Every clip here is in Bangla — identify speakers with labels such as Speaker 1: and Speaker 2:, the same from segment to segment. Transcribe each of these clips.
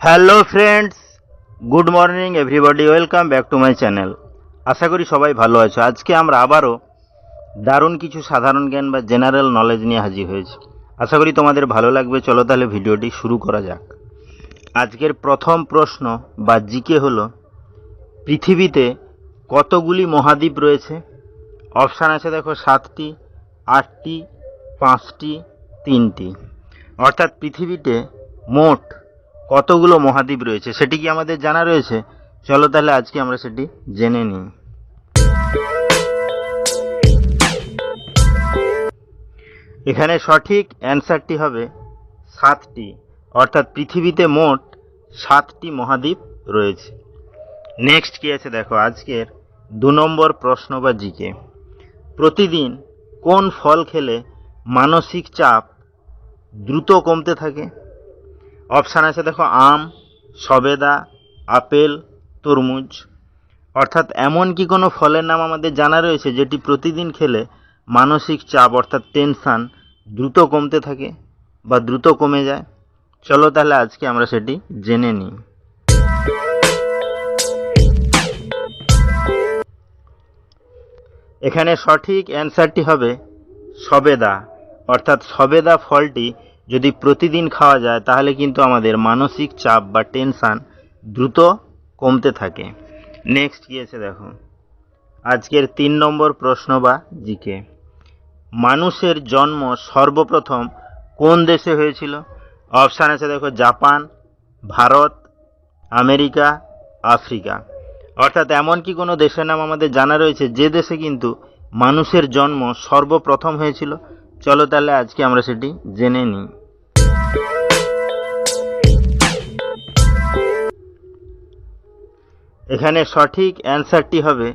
Speaker 1: Hello friends good morning everybody welcome back to my channel আশা করি সবাই ভালো আছো। আজকে আমরা আবারও দারুণ কিছু সাধারণ জ্ঞান বা জেনারেল নলেজ নিয়ে হাজির হয়েছি। আশা করি তোমাদের ভালো লাগবে। চলো তাহলে ভিডিওটি শুরু করা যাক। আজকের প্রথম প্রশ্ন বা জিকে হলো, পৃথিবীতে কতগুলি মহাদ্বীপ রয়েছে? অপশান আছে দেখো সাতটি, আটটি, পাঁচটি, তিনটি। অর্থাৎ পৃথিবীতে মোট কতগুলো মহাদ্বীপ রয়েছে, সেটি কি আমাদের জানা রয়েছে? চলো তাহলে আজকে আমরা সেটি জেনে নিই। এখানে সঠিক অ্যান্সারটি হবে সাতটি, অর্থাৎ পৃথিবীতে মোট সাতটি মহাদ্বীপ রয়েছে। নেক্সট কি আছে দেখো, আজকের দু নম্বর প্রশ্ন বা জিকে। প্রতিদিন কোন ফল খেলে মানসিক চাপ দ্রুত কমতে থাকে? অপশান আছে দেখো, আম, সবেদা, আপেল, তরমুজ। অর্থাৎ এমন কি কোনো ফলের নাম আমাদের জানা রয়েছে যেটি প্রতিদিন খেলে মানসিক চাপ অর্থাৎ টেনশান দ্রুত কমতে থাকে বা দ্রুত কমে যায়? চলো তাহলে আজকে আমরা সেটি জেনে নিই। এখানে সঠিক অ্যান্সারটি হবে সবেদা। অর্থাৎ সবেদা ফলটি যদি প্রতিদিন খাওয়া যায়, তাহলে কিন্তু আমাদের মানসিক চাপ বা টেনশান দ্রুত কমতে থাকে। নেক্সট কী আছে দেখো? আজকের তিন নম্বর প্রশ্ন বা জিকে। মানুষের জন্ম সর্বপ্রথম কোন দেশে হয়েছিল? অপশান আছে দেখো, জাপান, ভারত, আমেরিকা, আফ্রিকা। অর্থাৎ এমন কি কোনো দেশের নাম আমাদের জানা রয়েছে, যে দেশে কিন্তু মানুষের জন্ম সর্বপ্রথম হয়েছিল? চলো তাহলে আজকে আমরা সেটি জেনে নিই। এখানে সঠিক অ্যান্সারটি হবে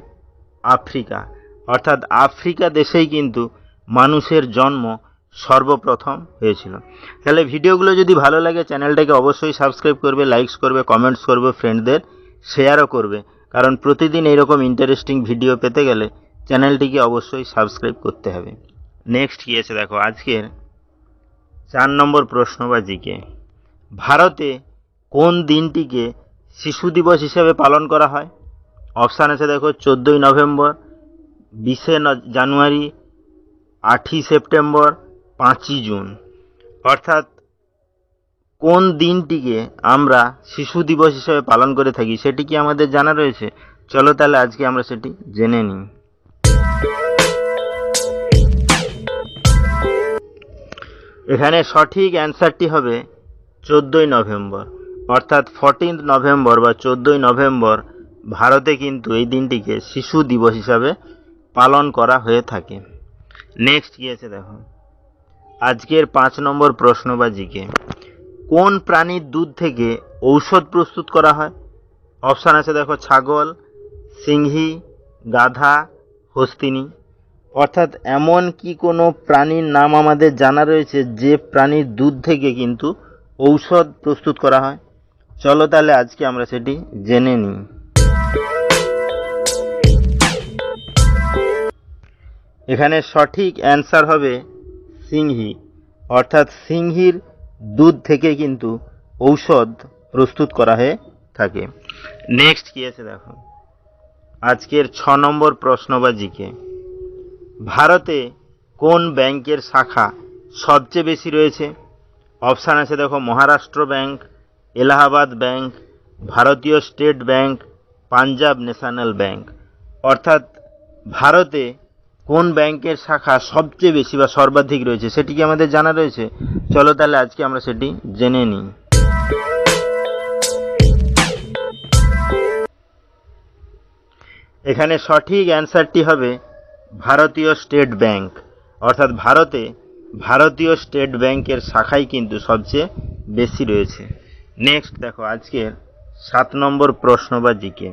Speaker 1: আফ্রিকা। অর্থাৎ আফ্রিকা দেশেই কিন্তু মানুষের জন্ম সর্বপ্রথম হয়েছিল। তাহলে ভিডিওগুলো যদি ভালো লাগে, চ্যানেলটাকে অবশ্যই সাবস্ক্রাইব করবে লাইকস করবে কমেন্টস করবে ফ্রেন্ডদের শেয়ারও করবে। কারণ প্রতিদিন এইরকম ইন্টারেস্টিং ভিডিও পেতে গেলে চ্যানেলটিকে অবশ্যই সাবস্ক্রাইব করতে হবে। নেক্সট কী আছে দেখো, আজকের চার নম্বর প্রশ্ন বা জিকে। ভারতে কোন দিনটিকে শিশু দিবস হিসেবে পালন করা হয়। অপশান আছে দেখো, চোদ্দোই নভেম্বর, বিশে জানুয়ারি, আটই সেপ্টেম্বর, পাঁচই জুন। অর্থাৎ কোন দিনটিকে আমরা শিশু দিবস হিসেবে পালন করে থাকি সেটি কি আমাদের জানা রয়েছে? চলো তাহলে আজকে আমরা সেটি জেনে নিই। এখানে সঠিক অ্যান্সারটি হবে চোদ্দোই নভেম্বর। অর্থাৎ ফোরটিন্থ নভেম্বর বা চোদ্দোই নভেম্বর ভারতে কিন্তু এই দিনটিকে শিশু দিবস হিসাবে পালন করা হয়ে থাকে। নেক্সট কী আছে দেখো? আজকের পাঁচ নম্বর প্রশ্ন বা জিকে কোন প্রাণীর দুধ থেকে ঔষধ প্রস্তুত করা হয়? অপশান আছে দেখো, ছাগল, সিংহি, গাধা, হস্তিনী। অর্থাৎ এমন কি কোনো প্রাণীর নাম আমাদের জানা রয়েছে যে প্রাণীর দুধ থেকে কিন্তু ঔষধ প্রস্তুত করা হয়? চলো তাহলে আজকে আমরা সেটি জেনে নিই। এখানে সঠিক অ্যান্সার হবে সিংহী। অর্থাৎ সিংহীর দুধ থেকে কিন্তু ঔষধ প্রস্তুত করা হয়ে থাকে। নেক্সট কী আছে দেখো? আজকের ছ নম্বর প্রশ্ন বা জিকে। ভারতে কোন ব্যাংকের শাখা সবচেয়ে বেশি রয়েছে? অপশান আছে দেখো, মহারাষ্ট্র ব্যাংক এলাহাবাদ ব্যাংক, ভারতীয় state bank, Punjab national bank. অর্থাৎ ভারতে কোন ব্যাংকের শাখা সবচেয়ে বেশি বা সর্বাধিক রয়েছে সেটি কি আমাদের জানা রয়েছে? চলো তাহলে আজকে আমরা সেটি জেনে নিই। এখানে সঠিক অ্যান্সারটি হবে ভারতীয় স্টেট ব্যাংক। অর্থাৎ ভারতে ভারতীয় স্টেট ব্যাংকের শাখাই কিন্তু সবচেয়ে বেশি রয়েছে। নেক্সট দেখো, আজকের সাত নম্বর প্রশ্ন বা জিকে।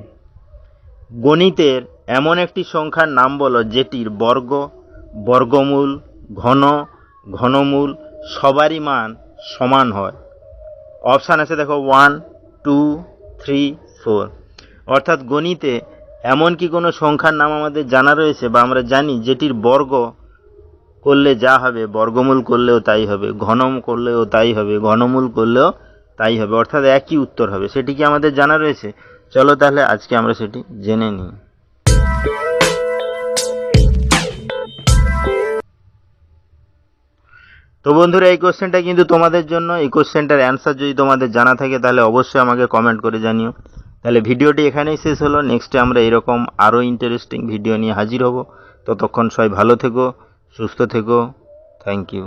Speaker 1: গণিতের এমন একটি সংখ্যার নাম বলো, যেটির বর্গ, বর্গমূল, ঘন, ঘনমূল সবারই মান সমান হয়। অপশান আছে, দেখো ওয়ান টু থ্রি ফোর অর্থাৎ গণিতে এমন কি কোনো সংখ্যার নাম আমাদের জানা রয়েছে বা আমরা জানি যেটির বর্গ করলে যা হবে, বর্গমূল করলেও তাই হবে, ঘনম করলেও তাই হবে, ঘনমূল করলেও তাই হবে, অর্থাৎ একই উত্তর হবে। সেটি কি আমাদের জানা রয়েছে? চলো তাহলে আজকে আমরা সেটি জেনে নিই। তো বন্ধুরা, এই কোশ্চেনটা কিন্তু তোমাদের জন্য, এই কোশ্চেনটার অ্যান্সার যদি তোমাদের জানা থাকে, তাহলে অবশ্যই আমাকে কমেন্ট করে জানিও। তাহলে ভিডিওটি এখানেই শেষ হলো। নেক্সটে আমরা এরকম আরও ইন্টারেস্টিং ভিডিও নিয়ে হাজির হব। ততক্ষণ সবাই ভালো থেকো, সুস্থ থেকো। Thank you